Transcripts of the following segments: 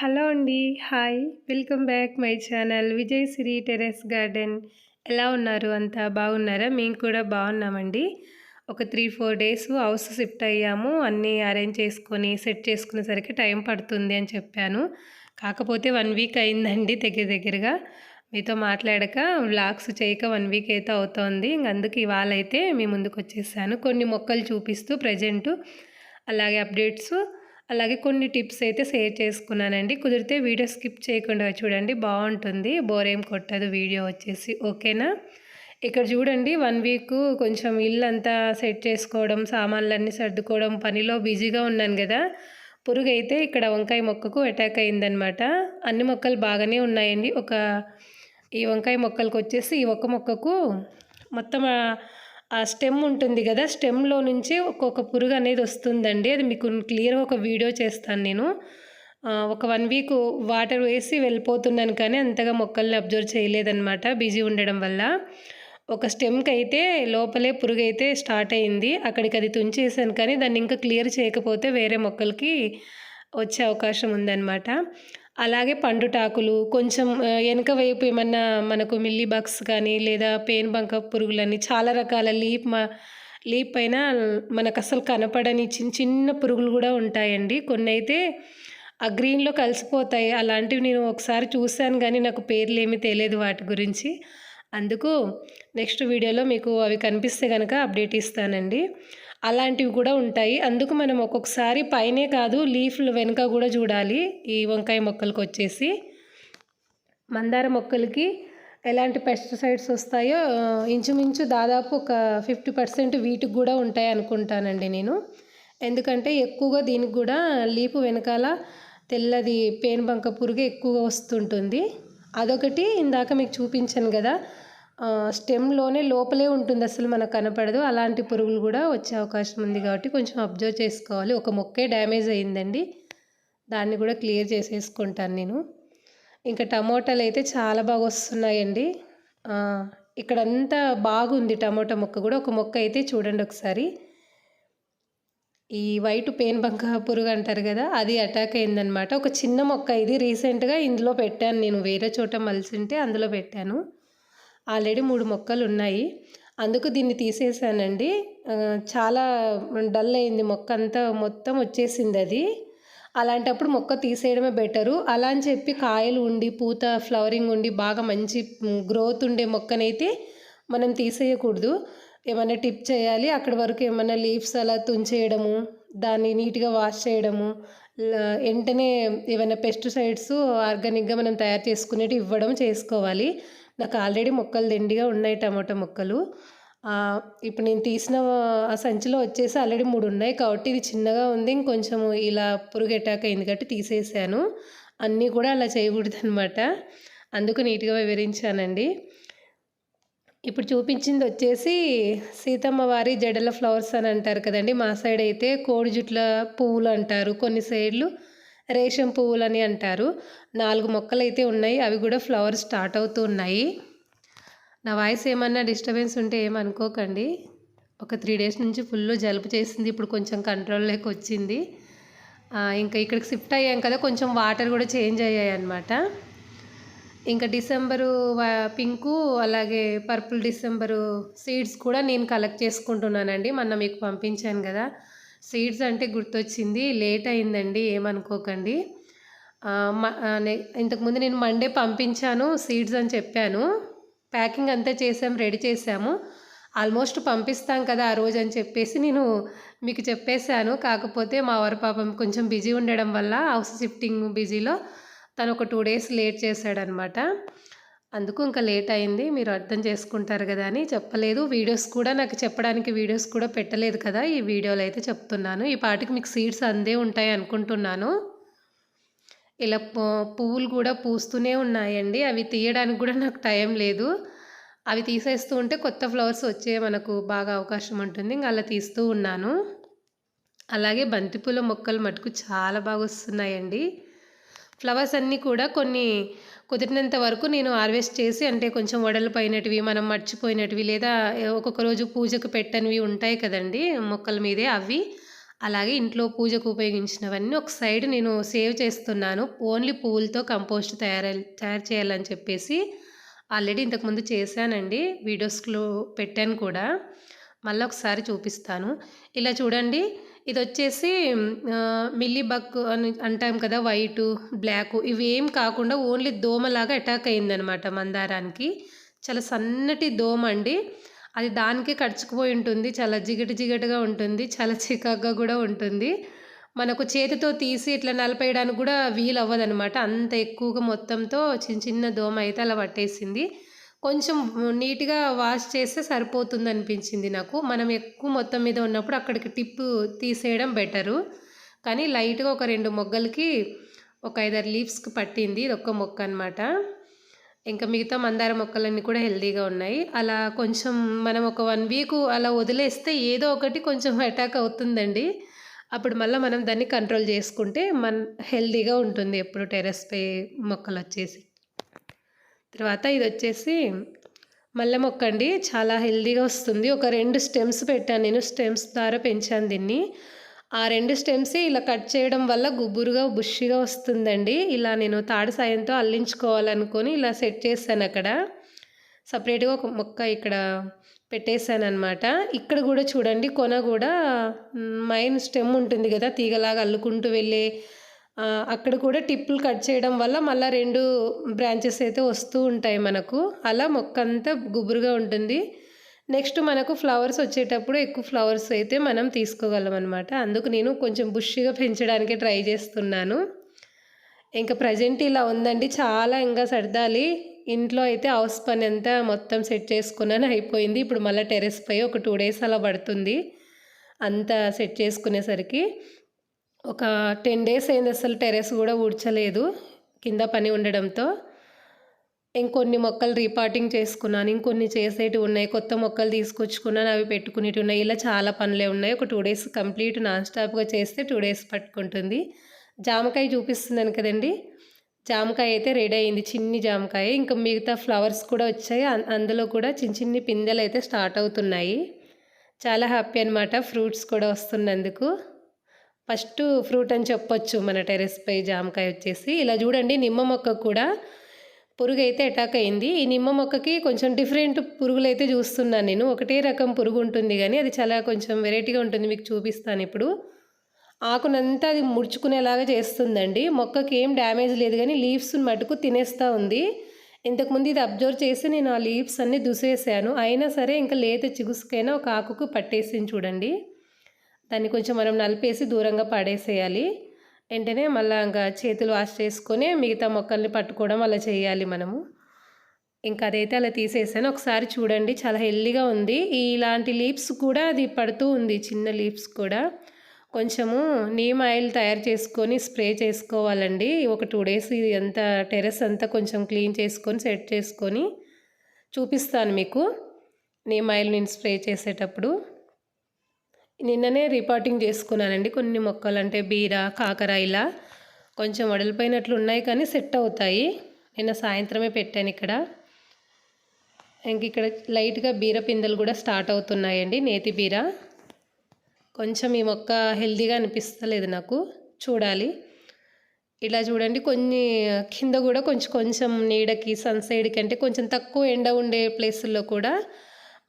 Hello అండి hi. Welcome back my channel Vijay Siri terrace garden. ఎలా ఉన్నారు? అంతా బాగున్నారా? మేము కూడా బాగున్నామండి. ఒక three four days house shift అయ్యాము. అన్నీ అరేంజ్ చేసుకొని సెట్ చేసుకునేసరికి టైం పడుతుంది అని చెప్పాను. కాకపోతే వన్ వీక్ అయిందండి దగ్గర దగ్గరగా. మీతో మాట్లాడక వ్లాగ్స్ చేయక వన్ వీక్ అయితే అవుతోంది. ఇంక అందుకు ఇవాళ అయితే మీ ముందుకు వచ్చేసాను. కొన్ని మొక్కలు చూపిస్తూ ప్రజెంటు అలాగే అప్డేట్స్ అలాగే కొన్ని టిప్స్ అయితే షేర్ చేసుకున్నానండి. కుదిరితే వీడియో స్కిప్ చేయకుండా చూడండి. బాగుంటుంది. బోర్ ఏం కొట్టదు వీడియో వచ్చేసి. ఓకేనా? ఇక్కడ చూడండి. వన్ వీక్ కొంచెం ఇల్లు అంతా సెట్ చేసుకోవడం సామాన్లన్నీ సర్దుకోవడం పనిలో బిజీగా ఉన్నాను కదా. పురుగు అయితే ఇక్కడ వంకాయ మొక్కకు అటాక్ అయిందనమాట అన్ని మొక్కలు బాగానే ఉన్నాయండి. ఒక ఈ వంకాయ మొక్కలకు వచ్చేసి ఈ ఒక్క మొక్కకు మొత్తం ఆ స్టెమ్ ఉంటుంది కదా స్టెమ్లో నుంచి ఒక్కొక్క పురుగు అనేది వస్తుందండి. అది మీకు క్లియర్గా ఒక వీడియో చేస్తాను నేను. ఒక వన్ వీక్ వాటర్ వేసి వెళ్ళిపోతున్నాను కానీ అంతగా మొక్కల్ని అబ్జర్వ్ చేయలేదన్నమాట బిజీ ఉండడం వల్ల. ఒక స్టెమ్కి అయితే లోపలే పురుగు అయితే స్టార్ట్ అయింది. అక్కడికి అది తుంచేసాను కానీ దాన్ని ఇంకా క్లియర్ చేయకపోతే వేరే మొక్కలకి వచ్చే అవకాశం ఉందన్నమాట. అలాగే పండుటాకులు కొంచెం వెనక వైపు ఏమన్నా మనకు మిల్లీ బగ్స్ కానీ లేదా పేన్ బంక పురుగులని చాలా రకాల లీప్ మా లీప్ పైన మనకు అసలు కనపడని చిన్న చిన్న పురుగులు కూడా ఉంటాయండి. కొన్ని అయితే ఆ గ్రీన్లో కలిసిపోతాయి. అలాంటివి నేను ఒకసారి చూశాను కానీ నాకు పేర్లు ఏమీ తెలియదు వాటి గురించి. అందుకు నెక్స్ట్ వీడియోలో మీకు అవి కనిపిస్తే కనుక అప్డేట్ ఇస్తానండి. అలాంటివి కూడా ఉంటాయి. అందుకు మనం ఒక్కొక్కసారి పైనే కాదు లీఫ్లు వెనుక కూడా చూడాలి. ఈ వంకాయ మొక్కలకు వచ్చేసి. మందార మొక్కలకి ఎలాంటి పెస్టిసైడ్స్ వస్తాయో ఇంచుమించు దాదాపు ఒక ఫిఫ్టీ పర్సెంట్ వీటికి కూడా ఉంటాయి అనుకుంటానండి నేను. ఎందుకంటే ఎక్కువగా దీనికి కూడా లీపు వెనకాల తెల్లది పేనుబంక పురుగు ఎక్కువగా వస్తుంటుంది. అదొకటి ఇందాక మీకు చూపించాను కదా స్టెమ్లోనే లోపలే ఉంటుంది అసలు మనకు కనపడదు. అలాంటి పురుగులు కూడా వచ్చే అవకాశం ఉంది కాబట్టి కొంచెం అబ్జర్వ్ చేసుకోవాలి. ఒక మొక్కే డ్యామేజ్ అయ్యిందండి. దాన్ని కూడా క్లియర్ చేసేసుకుంటాను నేను. ఇంకా టమోటాలు అయితే చాలా బాగా వస్తున్నాయండి. ఇక్కడంతా బాగుంది టమోటా మొక్క కూడా. ఒక మొక్క అయితే చూడండి ఒకసారి. ఈ వైట్ పెయిన్ బంక పురుగు అంటారు కదా అది అటాక్ అయిందనమాట ఒక చిన్న మొక్క ఇది. రీసెంట్గా ఇందులో పెట్టాను నేను. వేరే చోట మలిసింటే అందులో పెట్టాను. ఆల్రెడీ మూడు మొక్కలు ఉన్నాయి అందుకు దీన్ని తీసేసానండి. చాలా డల్ అయింది మొక్క అంతా. మొత్తం వచ్చేసింది అది అలాంటప్పుడు మొక్క తీసేయడమే బెటరు. అలా అని చెప్పి కాయలు ఉండి పూత ఫ్లవరింగ్ ఉండి బాగా మంచి గ్రోత్ ఉండే మొక్కనైతే మనం తీసేయకూడదు. ఏమైనా టిప్ చేయాలి? అక్కడి వరకు ఏమైనా లీవ్స్ అలా తుంచేయడము దాన్ని నీట్గా వాష్ చేయడము వెంటనే ఏమైనా పెస్టిసైడ్స్ ఆర్గానిక్గా మనం తయారు చేసుకునేవి ఇవ్వడం చేసుకోవాలి. నాకు ఆల్రెడీ మొక్కలు దిండిగా ఉన్నాయి టమాటా మొక్కలు. ఇప్పుడు నేను తీసిన ఆ సంచిలో వచ్చేసి ఆల్రెడీ మూడు ఉన్నాయి కాబట్టి ఇది చిన్నగా ఉంది. ఇంకొంచెం ఇలా పురుగు ఎందుకంటే అయింది కాబట్టి తీసేసాను. అన్నీ కూడా అలా చేయకూడదు అనమాట అందుకు నీట్గా వివరించానండి. ఇప్పుడు చూపించింది వచ్చేసి సీతమ్మ వారి జడల ఫ్లవర్స్ అని అంటారు కదండి. మా సైడ్ అయితే కోడి జుట్ల పువ్వులు అంటారు. కొన్ని సైడ్లు రేషం పువ్వులు అని అంటారు. నాలుగు మొక్కలు అయితే ఉన్నాయి. అవి కూడా ఫ్లవర్ స్టార్ట్ అవుతూ ఉన్నాయి. నా వాయిస్ ఏమన్నా డిస్టర్బెన్స్ ఉంటే ఏమనుకోకండి ఒక త్రీ డేస్ నుంచి ఫుల్ జలుబు చేసింది. ఇప్పుడు కొంచెం కంట్రోల్లోకి వచ్చింది. ఇంకా ఇక్కడికి షిఫ్ట్ అయ్యాం కదా. కొంచెం వాటర్ కూడా చేంజ్ అయ్యాయి అనమాట ఇంకా డిసెంబరు పింకు అలాగే పర్పుల్ డిసెంబరు సీడ్స్ కూడా నేను కలెక్ట్ చేసుకుంటున్నానండి. మొన్న మీకు పంపించాను కదా. సీడ్స్ అంటే గుర్తొచ్చింది. లేట్ అయిందండి ఏమనుకోకండి. ఇంతకుముందు నేను మండే పంపించాను సీడ్స్ అని చెప్పాను. ప్యాకింగ్ అంతా చేసాము రెడీ చేసాము. ఆల్మోస్ట్ పంపిస్తాం కదా ఆ రోజు అని చెప్పేసి నేను మీకు చెప్పేశాను. కాకపోతే మా వారి పాపం కొంచెం బిజీ ఉండడం వల్ల హౌస్ షిఫ్టింగ్ బిజీలో తను ఒక టూ డేస్ లేట్ చేశాడనమాట. అందుకు ఇంకా లేట్ అయింది మీరు అర్థం చేసుకుంటారు కదా అని చెప్పలేదు. వీడియోస్ కూడా నాకు చెప్పడానికి వీడియోస్ కూడా పెట్టలేదు కదా ఈ వీడియోలో అయితే చెప్తున్నాను. ఈ పాటికి మీకు సీడ్స్ అందే ఉంటాయి అనుకుంటున్నాను. ఇలా పువ్వులు కూడా పూస్తూనే ఉన్నాయండి. అవి తీయడానికి కూడా నాకు టైం లేదు. అవి తీసేస్తూ ఉంటే కొత్త ఫ్లవర్స్ వచ్చే మనకు బాగా అవకాశం ఉంటుంది. ఇంకా అలా తీస్తూ ఉన్నాను. అలాగే బంతిపూల మొక్కలు మటుకు చాలా బాగా వస్తున్నాయండి. ఫ్లవర్స్ అన్నీ కూడా కొన్ని కుదిరినంత వరకు నేను హార్వెస్ట్ చేసి అంటే కొంచెం వడలిపోయినటివి మనం మర్చిపోయినటివి లేదా ఒక్కొక్క రోజు పూజకు పెట్టనివి ఉంటాయి కదండి మొక్కల మీదే అవి. అలాగే ఇంట్లో పూజకు ఉపయోగించినవన్నీ ఒక సైడ్ నేను సేవ్ చేస్తున్నాను. ఓన్లీ పువ్వులతో కంపోస్ట్ తయారు తయారు చేయాలని చెప్పేసి ఆల్రెడీ ఇంతకుముందు చేశానండి. వీడియోస్లో పెట్టాను కూడా. మళ్ళీ ఒకసారి చూపిస్తాను. ఇలా చూడండి ఇది వచ్చేసి మిల్లీ బక్ అని అంటాం కదా వైటు బ్లాక్ ఇవి ఏం కాకుండా ఓన్లీ దోమలాగా అటాక్ అయిందనమాట మందారానికి. చాలా సన్నటి దోమ అండి. అది దానికే కడుచుకుపోయి ఉంటుంది చాలా జిగటి జిగటగా ఉంటుంది చాలా చికాగ్గా కూడా ఉంటుంది. మనకు చేతితో తీసి ఇట్లా నలపేయడానికి కూడా వీలు అవ్వదనమాట అంత ఎక్కువగా మొత్తంతో చిన్న చిన్న దోమ అయితే అలా పట్టేసింది. కొంచెం నీట్గా వాష్ చేస్తే సరిపోతుంది అనిపించింది నాకు. మనం ఎక్కువ మొత్తం మీద ఉన్నప్పుడు అక్కడికి టిప్ తీసేయడం బెటరు. కానీ లైట్గా ఒక రెండు మొగ్గలకి ఒక ఐదారు లీవ్స్కి పట్టింది ఇది ఒక్క మొక్క అనమాట ఇంకా మిగతా మందార మొక్కలన్నీ కూడా హెల్దీగా ఉన్నాయి. అలా కొంచెం మనం ఒక వన్ వీక్ అలా వదిలేస్తే ఏదో ఒకటి కొంచెం అటాక్ అవుతుందండి. అప్పుడు మళ్ళీ మనం దాన్ని కంట్రోల్ చేసుకుంటే మన హెల్దీగా ఉంటుంది ఎప్పుడు టెరెస్పై మొక్కలు వచ్చేసి. తర్వాత ఇది వచ్చేసి మల్లె మొక్క అండి. చాలా హెల్దీగా వస్తుంది. ఒక రెండు స్టెమ్స్ పెట్టాను నేను. స్టెమ్స్ ద్వారా పెంచాను దీన్ని. ఆ రెండు స్టెమ్స్ ఇలా కట్ చేయడం వల్ల గుబురుగా బుష్గా వస్తుందండి. ఇలా నేను తాడు సాయంతో అల్లించుకోవాలనుకొని ఇలా సెట్ చేశాను అక్కడ. సపరేట్గా ఒక మొక్క ఇక్కడ పెట్టేశాను అనమాట ఇక్కడ కూడా చూడండి కొన కూడా మైన్ స్టెమ్ ఉంటుంది కదా తీగలాగా అల్లుకుంటూ వెళ్ళే అక్కడ కూడా టిప్పులు కట్ చేయడం వల్ల మళ్ళీ రెండు బ్రాంచెస్ అయితే వస్తూ ఉంటాయి మనకు. అలా మొక్క అంతా గుబురుగా ఉంటుంది. నెక్స్ట్ మనకు ఫ్లవర్స్ వచ్చేటప్పుడు ఎక్కువ ఫ్లవర్స్ అయితే మనం తీసుకోగలం అనమాట అందుకు నేను కొంచెం బుష్గా పెంచడానికి ట్రై చేస్తున్నాను. ఇంకా ప్రజెంట్ ఇలా ఉందండి. చాలా ఇంకా సర్దాలి. ఇంట్లో అయితే హౌస్ పని అంతా మొత్తం సెట్ చేసుకున్నాను. అయిపోయింది. ఇప్పుడు మళ్ళీ టెరెస్ పై ఒక టూ డేస్ అలా పడుతుంది. అంతా సెట్ చేసుకునేసరికి. ఒక టెన్ డేస్ అయింది అసలు టెరెస్ కూడా ఊడ్చలేదు కింద పని ఉండడంతో. ఇంకొన్ని మొక్కలు రీపాటింగ్ చేసుకున్నాను ఇంకొన్ని చేసేటివి ఉన్నాయి. కొత్త మొక్కలు తీసుకొచ్చుకున్నాను అవి పెట్టుకునేటివి ఉన్నాయి. ఇలా చాలా పనులే ఉన్నాయి. ఒక టూ డేస్ కంప్లీట్ నాన్ స్టాప్గా చేస్తే టూ డేస్ పట్టుకుంటుంది. జామకాయ చూపిస్తున్నాను కదండి. జామకాయ అయితే రెడీ అయింది చిన్ని జామకాయ. ఇంకా మిగతా ఫ్లవర్స్ కూడా వచ్చాయి. అందులో కూడా చిన్న చిన్ని పిందెలు అయితే స్టార్ట్ అవుతున్నాయి. చాలా హ్యాపీ అనమాట ఫ్రూట్స్ కూడా వస్తున్నందుకు. ఫస్ట్ ఫ్రూట్ అని చెప్పొచ్చు. మన టెరెస్పై జామకాయ వచ్చేసి. ఇలా చూడండి నిమ్మ మొక్క కూడా పురుగు అయితే అటాక్ అయింది. ఈ నిమ్మ మొక్కకి కొంచెం డిఫరెంట్ పురుగులు అయితే చూస్తున్నాను నేను. ఒకటే రకం పురుగు ఉంటుంది కానీ అది చాలా కొంచెం వెరైటీగా ఉంటుంది. మీకు చూపిస్తాను ఇప్పుడు. ఆకునంతా అది ముడుచుకునేలాగా చేస్తుందండి. మొక్కకి ఏం డ్యామేజ్ లేదు కానీ లీవ్స్ మటుకు తినేస్తూ ఉంది. ఇంతకుముందు ఇది అబ్జర్వ్ చేసి నేను ఆ లీవ్స్ అన్నీ దుసేసాను. అయినా సరే ఇంకా లేత చిగుసుకైనా ఒక ఆకుకు పట్టేసింది చూడండి. దాన్ని కొంచెం మనం నలిపేసి దూరంగా పడేసేయాలి. వెంటనే మళ్ళీ ఇంకా చేతులు వాష్ చేసుకొని మిగతా మొక్కల్ని పట్టుకోవడం అలా చేయాలి మనము. ఇంకా అదైతే అలా తీసేసాను. ఒకసారి చూడండి చాలా హెల్దీగా ఉంది. ఇలాంటి లీవ్స్ కూడా అది పడుతూ ఉంది చిన్న లీవ్స్ కూడా. కొంచెము నీమ్ ఆయిల్ తయారు చేసుకొని స్ప్రే చేసుకోవాలండి. ఒక టూ డేస్ అంతా టెరెస్ అంతా కొంచెం క్లీన్ చేసుకొని సెట్ చేసుకొని చూపిస్తాను మీకు. నీమ్ ఆయిల్ నేను స్ప్రే చేసేటప్పుడు. నిన్ననే రిపార్టింగ్ చేసుకున్నానండి. కొన్ని మొక్కలు అంటే బీర కాకర ఇలా కొంచెం వడలిపోయినట్లు ఉన్నాయి కానీ సెట్ అవుతాయి. నిన్న సాయంత్రమే పెట్టాను ఇక్కడ. ఇంక ఇక్కడ లైట్గా బీర పిందెలు కూడా స్టార్ట్ అవుతున్నాయండి. నేతి బీర. కొంచెం ఈ మొక్క హెల్దీగా అనిపిస్తలేదు నాకు. చూడాలి. ఇలా చూడండి. కొన్ని కింద కూడా కొంచెం కొంచెం నీడకి సన్సైడ్కి అంటే కొంచెం తక్కువ ఎండ ఉండే ప్లేసుల్లో కూడా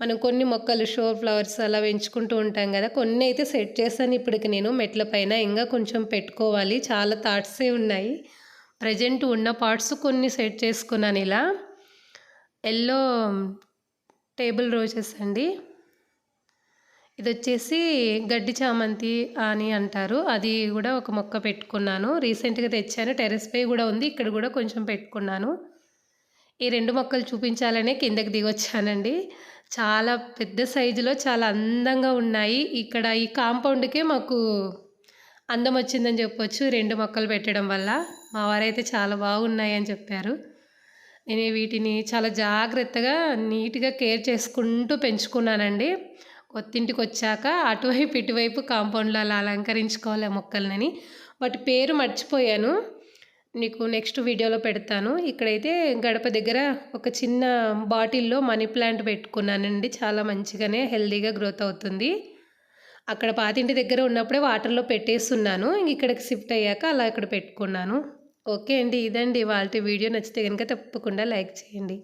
మనం కొన్ని మొక్కలు షో ఫ్లవర్స్ అలా పెంచుకుంటూ ఉంటాం కదా కొన్ని అయితే సెట్ చేశాను ఇప్పటికి నేను. మెట్ల పైన ఇంకా కొంచెం పెట్టుకోవాలి. చాలా థాట్సే ఉన్నాయి. ప్రజెంట్ ఉన్న పార్ట్స్ కొన్ని సెట్ చేసుకున్నాను ఇలా. ఎల్లో టేబుల్ రోజెస్ అండి. ఇది వచ్చేసి గడ్డి చామంతి అని అంటారు. అది కూడా ఒక మొక్క పెట్టుకున్నాను. రీసెంట్గా తెచ్చాను. టెరెస్ పై కూడా ఉంది. ఇక్కడ కూడా కొంచెం పెట్టుకున్నాను. ఈ రెండు మొక్కలు చూపించాలనే కిందకి దిగొచ్చానండి. చాలా పెద్ద సైజులో చాలా అందంగా ఉన్నాయి. ఇక్కడ ఈ కాంపౌండ్కే మాకు అందం వచ్చిందని చెప్పొచ్చు రెండు మొక్కలు పెట్టడం వల్ల. మా వారైతే చాలా బాగున్నాయి అని చెప్పారు. నేను వీటిని చాలా జాగ్రత్తగా నీట్గా కేర్ చేసుకుంటూ పెంచుకున్నానండి. కొత్తింటికి వచ్చాక అటువైపు ఇటువైపు కాంపౌండ్లో అలా అలంకరించుకోవాలి మొక్కలని వాటి పేరు మర్చిపోయాను. నీకు నెక్స్ట్ వీడియోలో పెడతాను. ఇక్కడైతే గడప దగ్గర ఒక చిన్న బాటిల్లో మనీ ప్లాంట్ పెట్టుకున్నానండి. చాలా మంచిగానే హెల్దీగా గ్రోత్ అవుతుంది. అక్కడ పాతింటి దగ్గర ఉన్నప్పుడే వాటర్లో పెట్టేస్తున్నాను. ఇక్కడికి షిఫ్ట్ అయ్యాక అలా ఇక్కడ పెట్టుకున్నాను. ఓకే అండి ఇదండి వాళ్ళ వీడియో. నచ్చితే కనుక తప్పకుండా లైక్ చేయండి.